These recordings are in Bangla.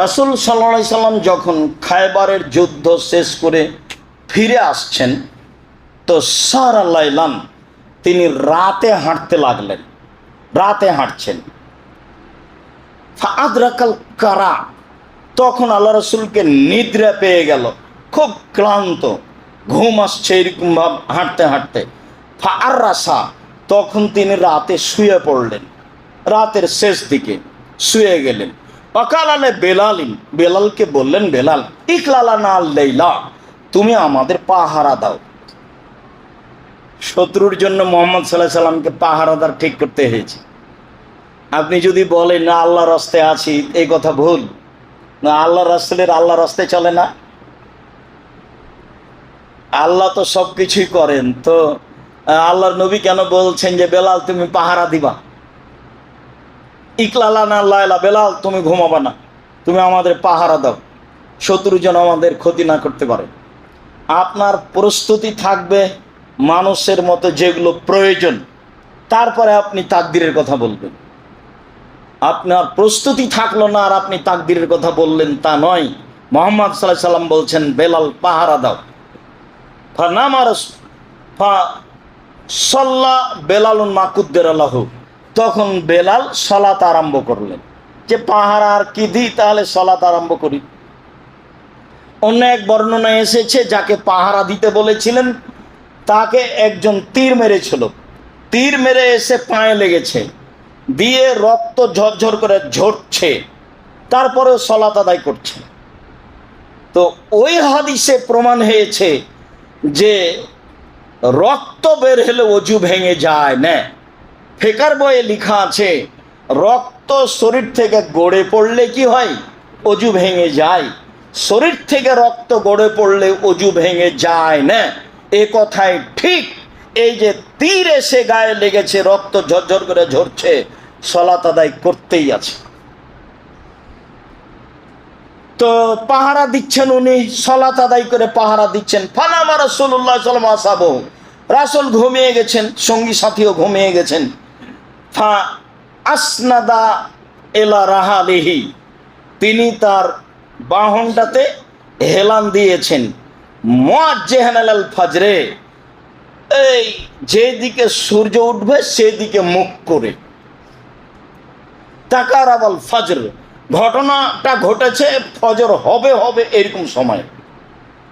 রাসুল সাল্লা সাল্লাম যখন খায়বারের যুদ্ধ শেষ করে ফিরে আসছেন, তো সার আল্লাহ তিনি রাতে হাঁটতে লাগলেন, রাতে হাঁটছেন। আদ্রাকাল কারা, তখন আল্লাহ রসুলকে নিদ্রা পেয়ে গেল, খুব ক্লান্ত, ঘুম আসছে এরকম ভাব হাঁটতে হাঁটতে। রাসা তখন তিনি রাতে শুয়ে পড়লেন, রাতের শেষ দিকে শুয়ে গেলেন। অকাল আলে বেলালিন বেলালকে বললেন, বেলাল, ইকলালা না আল্লাইলা তুমি আমাদের পাহারা দাও। শত্রুর জন্য মোহাম্মদ সাল্লাহ সাল্লামকে পাহারাদার ঠিক করতে হয়েছে। আপনি যদি বলেন, না আল্লাহ রাস্তায় আছি, এই কথা ভুল। না আল্লাহ রাস্তের আল্লাহ রাস্তায় চলে না। আল্লাহ তো সব কিছুই করেন। তো, আল্লাহর নবী কেন বলছেন যে, বেলাল, তুমি পাহারা দিবা? ইকলালা না লাইলা বেলাল, তুমি ঘুমাবা না। তুমি আমাদের পাহারা দাও। শত্রু যেন আমাদের ক্ষতি না করতে পারে। আপনার প্রস্তুতি থাকবে মানুষের মতো যেগুলো প্রয়োজন। তারপরে আপনি তাকদিরের কথা বলবেন। আপনার প্রস্তুতি থাকল না আর আপনি তাকদিরের কথা বললেন তা নয়। মোহাম্মদ সাল্লাহ সাল্লাম বলছেন, বেলাল, পাহারা দাও। ফানামার ফা সল্লা বেলালুন মাকুদ্দের আল্লাহ তখন বেলাল সলাত আরম্ভ করলেন। যে পাহারা আর কি দিই, তাহলে সলাত আরম্ভ করি। অন্য এক বর্ণনা এসেছে, যাকে পাহারা দিতে বলেছিলেন, তাকে একজন তীর মেরেছিল। তীর মেরে এসে পায়ে লেগেছে, দিয়ে রক্ত ঝরঝর করে ঝরছে, তারপরে সলাত আদায় করছে। তো ওই হাদিসে প্রমাণ হয়েছে যে রক্ত বের হলে অজু ভেঙে যায়, না। ফেকার বইয়ে লেখা আছে, রক্ত শরীর থেকে গড়ে পড়লে কি হয়? অজু ভেঙে যায়। শরীর থেকে রক্ত গড়ে পড়লে অজু ভেঙে যায় না। এ কথাই ঠিক। এই যে তীর এসে গায়ে লেগেছে, রক্ত ঝরঝর করে ঝরছে সলাত আদায় করতেই আছে। তো পাহারা দিচ্ছেন উনি সলাত আদায় করে পাহারা দিচ্ছেন। ফানামা রসুল্লাহ সাল্লাম আসাব। রাসুল ঘুমিয়ে গেছেন, সঙ্গী সাথীও ঘুমিয়ে গেছেন। ফা আসনাদা এলা রাহালিহি। তিনি তার বাহনটাতে হেলান দিয়েছেন। মোয়াজ্জেহান আল ফাজরে। এই যেদিকে সূর্য উঠবে, সেদিকে মুখ করে। তাকার আবাল ফজর। ঘটনাটা ঘটেছে, ফজর হবে হবে এরকম সময়।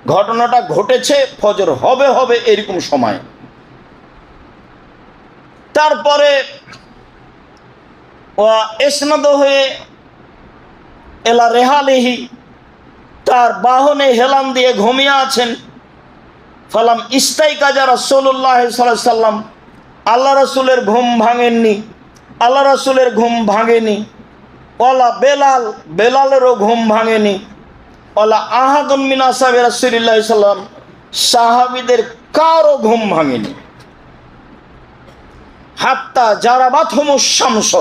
ঘটনাটা ঘটেছে, ফজর হবে হবে এরকম সময়। তারপরে ও এসনাদ হয়ে এলা রেহালেহি, তার বাহনে হেলান দিয়ে ঘুমিয়ে আছেন। ফালাম ইস্তাই কাজা রসুল্লাহ সাল্লাম, আল্লাহ রসুলের ঘুম ভাঙেননি, আল্লাহ রসুলের ঘুম ভাঙেনি। ওলা বেলাল, বেলালেরও ঘুম ভাঙেনি। ওলা আহাদুন মিনা সাহেব রসুল্লাহ সাল্লাম, সাহাবিদের কারও ঘুম ভাঙেনি। হাত্তা যারা বাথম শামস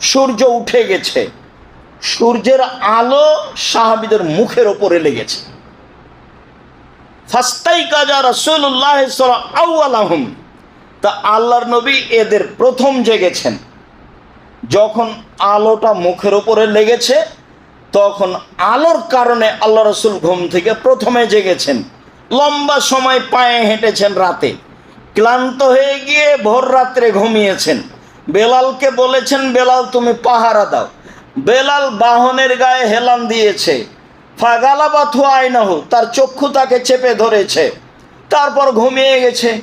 সূর্য উঠে গেছে। সূর্যের আলো সাহাবিদের মুখের ওপরে লেগেছে। ফাস্তাই কাজা রসুল্লাহ তা আল্লাহর নবী এদের প্রথম জেগেছেন। যখন আলোটা মুখের ওপরে লেগেছে, তখন আলোর কারণে আল্লাহ রসুল ঘুম থেকে প্রথমে জেগেছেন। লম্বা সময় পায়ে হেঁটেছেন রাতে। ক্লান্ত হয়ে গিয়ে ভোর রাত্রে ঘুমিয়েছেন। বেলালকে বলেছেন, বেলাল, তুমি পাহারা দাও। বেলাল বাহনের গায়ে হেলান দিয়েছে। ফাগালা বাথু আইনাহু তার চক্ষু তাকে চেপে ধরেছে। তারপর ঘুমিয়ে গেছে।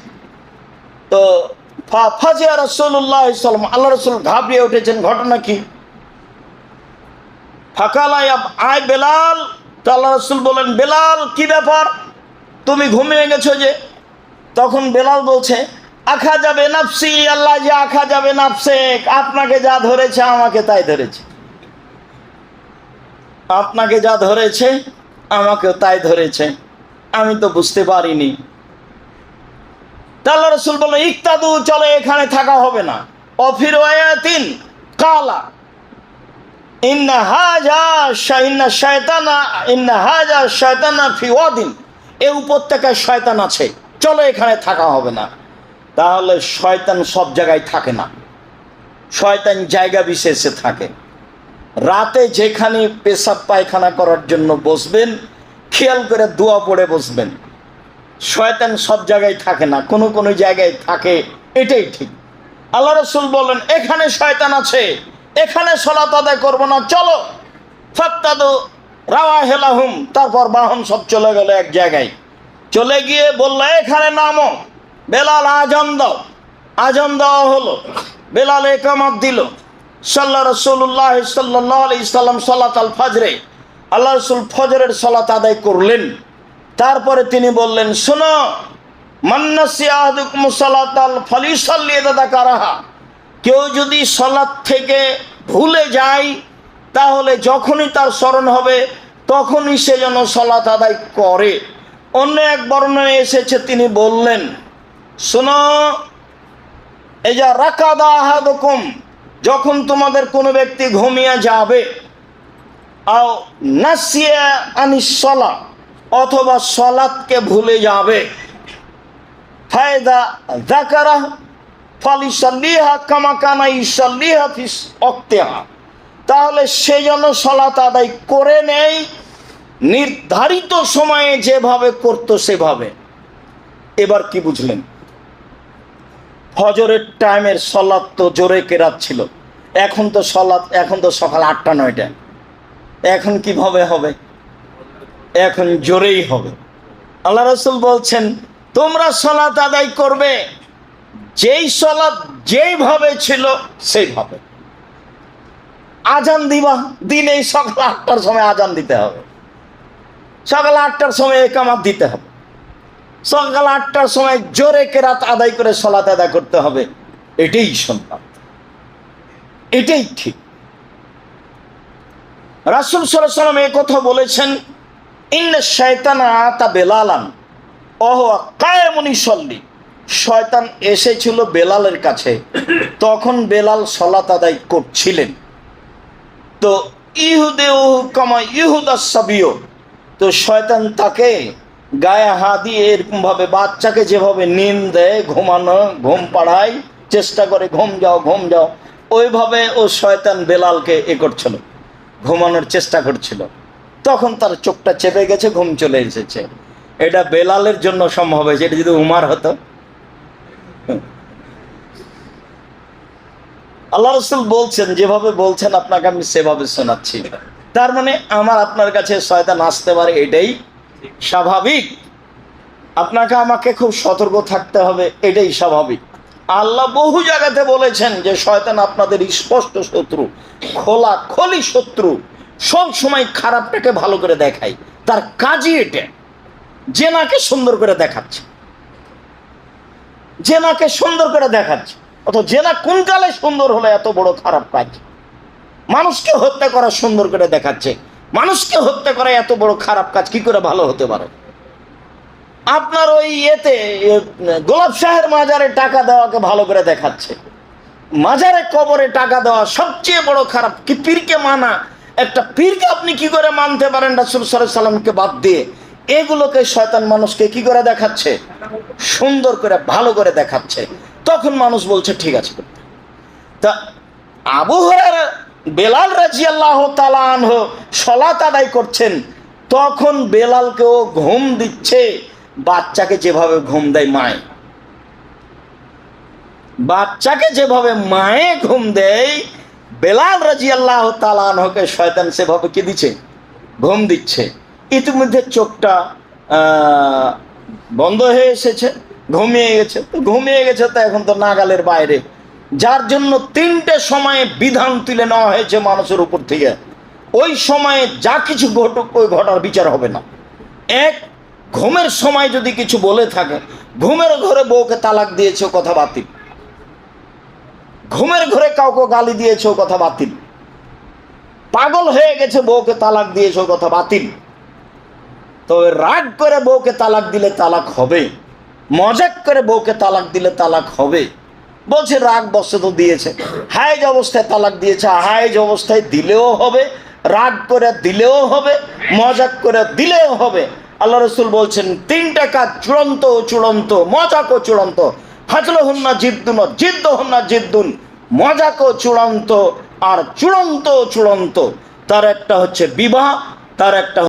তো ফাজিয়া রসুল্লাহ সাল্লাম আল্লাহ রসুল ঘাবড়িয়ে উঠেছেন, ঘটনা কি? ফাঁকালাই আয় বেলাল। তো আল্লাহ রসুল বলেন, বেলাল, কি ব্যাপার? তুমি ঘুমিয়ে গেছো যে? তখন বেলাল বলছে আখা যাবে নাফসি, আল্লাহ যে আখা যাবে নাফসে, আপনাকে যা ধরেছে আমাকে তাই ধরেছে। আপনাকে যা ধরেছে, আমাকেও তাই ধরেছে। আমি তো বুঝতে পারিনি। তাল্লা রসুল বলল, ইকতাদু, চলে এখানে থাকা হবে না। অফির ওয়াতিন কালা, ইন্না হাজা ইন্না শয়তানা, ইন্না হাজা শয়তানা ফি ওয়াদিন। এ উপত্যকায় শয়তান আছে। চলো এখানে থাকা হবে না। তাহলে শয়তান সব জায়গায় থাকে না। শয়তান জায়গা বিশেষে থাকে। রাতে যেখানে পেশাব পায়খানা করার জন্য বসবেন, খেয়াল করে দোয়া পড়ে বসবেন। শয়তান সব জায়গায় থাকে না, কোনো কোনো জায়গায় থাকে, এটাই ঠিক। আল্লাহ রসুল বললেন এখানে শয়তান আছে, এখানে সলাত আদায় করব না, চলো। রাওয়া হেলাহুম তারপর বাহন সব চলে গেল এক জায়গায়। চলে গিয়ে বলল, এখানে নামো। বেলাল আজম দাও। আজম দেওয়া হলো। বেলাল একামত দিল। সাল্লা রসুল্লাহ সাল্লাহ সাল্লাত আল ফাজরে। আল্লাহ রসুল ফজরের সলাত আদায় করলেন। তারপরে তিনি বললেন, শোনো সালাত কেউ যদি সলাৎ থেকে ভুলে যায়, তাহলে যখনই তার স্মরণ হবে, তখনই সে যেন সলাৎ আদায় করে। অন্য এক বর্ণনায় এসেছে, তিনি বললেন শোনো এই যা রাকাদা আহাদুকুম, যখন তোমাদের কোনো ব্যক্তি ঘুমিয়ে যাবে, আও নাসিয়া আনিস সলা, অথবা সলাৎকে ভুলে যাবে ফায়দা জাকারা ফালিসাল্লিহা কামাকানা ইসাল্লিহা ফিস অক্তেহা তাহলে সে যেন সলাত আদায় করে নেই নির্ধারিত সময়ে যেভাবে করতো সেভাবে। এবার কি বুঝলেন? ফজরের টাইমের সলাদ তো জোরে কেরাত ছিল। এখন তো সলাদ এখন তো সকাল আটটা, নয়টা। এখন কীভাবে হবে? এখন জোরেই হবে। আল্লাহ রসুল বলছেন, তোমরা সলাৎ আদায় করবে। যেই সলাৎ যেইভাবে ছিল, সেইভাবে। আজান দিবা, দিনেই সকাল আটটার সময় আজান দিতে হবে। সকাল আটটার সময় একামাত দিতে হবে। সকাল আটটার সময় জোরে কেরাত আদায় করে সলাত আদায় করতে হবে। এটাই সন্তান। এটাই ঠিক। রাসুল সাল্লাম এ কথা বলেছেন, ইন্না শয়তানা আতা বেলালান। অহ কায়মনি সল্লি। শয়তান এসেছিল বেলালের কাছে। তখন বেলাল সলাত আদায় করছিলেন। তো ইহুদে ওহু কামা ইহুদা সাবিও তো শয়তান তাকে গায়ে হাত দিয়ে এরকমভাবে বাচ্চাকে যেভাবে নিম দেয়, ঘুমানো, ঘুম পাড়ায়, চেষ্টা করে ঘুম যাও ঘুম যাও, ওইভাবে ও শয়তান বেলালকে এ করছিল, ঘুমানোর চেষ্টা করছিল। তখন তার চোখটা চেপে গেছে, ঘুম চলে এসেছে। এটা বেলালের জন্য সম্ভব হয়েছে, এটা যদি উমার হতো। আল্লাহ রসুল বলছেন, যেভাবে বলছেন, আপনাকে আমি সেভাবে শোনাচ্ছি। তার মানে আমার, আপনার কাছে শয়তান আসতে পারে এটাই স্বাভাবিক? আপনাকে আমাকে খুব সতর্ক থাকতে হবে, এটাই স্বাভাবিক। আল্লাহ বহু জায়গাতে বলেছেন যে শয়তান আপনাদের স্পষ্ট শত্রু, খোলা খলি শত্রু, সব সময় খারাপটাকে ভালো করে দেখায়। তার কাজই এটা। জেনাকে সুন্দর করে দেখাচ্ছে। জেনাকে সুন্দর করে দেখাচ্ছে। অত জেনা কোন কালে সুন্দর হলে, এত বড় খারাপ কাজ? মানুষকে হত্যা করা সুন্দর করে দেখাচ্ছে। মানুষকে হত্যা করা এত বড় খারাপ কাজ, কি করে ভালো হতে পারে? আপনার ওই ইয়েতে, গোলাপ শাহের মাজারে টাকা দেওয়াকে ভালো করে দেখাচ্ছে। মাজারে কবরে টাকা দেওয়া সবচেয়ে বড় খারাপ, কি পীরকে মানা? একটা পীরকে আপনি কি করে মানতে পারেন? রাসুল সাল্লামকে বাদ দিয়ে। এগুলোকে শয়তান মানুষকে কি করে দেখাচ্ছে? সুন্দর করে, ভালো করে দেখাচ্ছে। তখন মানুষ বলছে, ঠিক আছে। তা আবু হরার বেলাল রাজি আল্লাহ তালানহ সলাত আদায় করছেন, তখন বেলালকেও ঘুম দিচ্ছে, বাচ্চাকে যেভাবে ঘুম দেয় মায়। বাচ্চাকে যেভাবে মায়ে ঘুম দেয়, বেলাল রাজি আল্লাহ তালানহকে শয়তান সেভাবে কি দিচ্ছে? ঘুম দিচ্ছে। ইতিমধ্যে চোখটা বন্ধ হয়ে এসেছে, ঘুমিয়ে গেছে। তো ঘুমিয়ে গেছে তো এখন তো নাগালের বাইরে। যার জন্য তিনটে সময়ে বিধান তুলে নেওয়া হয়েছে মানুষের উপর থেকে। ওই সময়ে যা কিছু ঘটুক, ওই ঘটার বিচার হবে না। এক, ঘুমের সময় যদি কিছু বলে থাকে, ঘুমের ঘরে বউকে তালাক দিয়েছে কথা বাতিল। ঘুমের ঘরে কাউকে গালি দিয়েছে কথা বাতিল। পাগল হয়ে গেছে, বউকে তালাক দিয়েছে কথা বাতিল। তবে রাগ করে বউকে তালাক দিলে তালাক হবে। মজাক করে বউকে তালাক দিলে তালাক হবে। বলছে, রাগ বসে তো দিয়েছে। হাইজ অবস্থায় তালাক দিয়েছে হাইজ অবস্থায় দিলেও হবে, রাগ করে দিলেও হবে, মজাক করে দিলেও হবে। আল্লাহ রসুল বলছেন, তিনটা কাজ চূড়ান্ত ও চূড়ান্ত, মজাক ও চূড়ান্ত। হাজল হন্না জিদ্দুন, জিদ্দ হন না জিদ্দুন, মজাক ও চূড়ান্ত আর চূড়ান্ত চূড়ান্ত। তার একটা হচ্ছে বিবাহ, তার একটা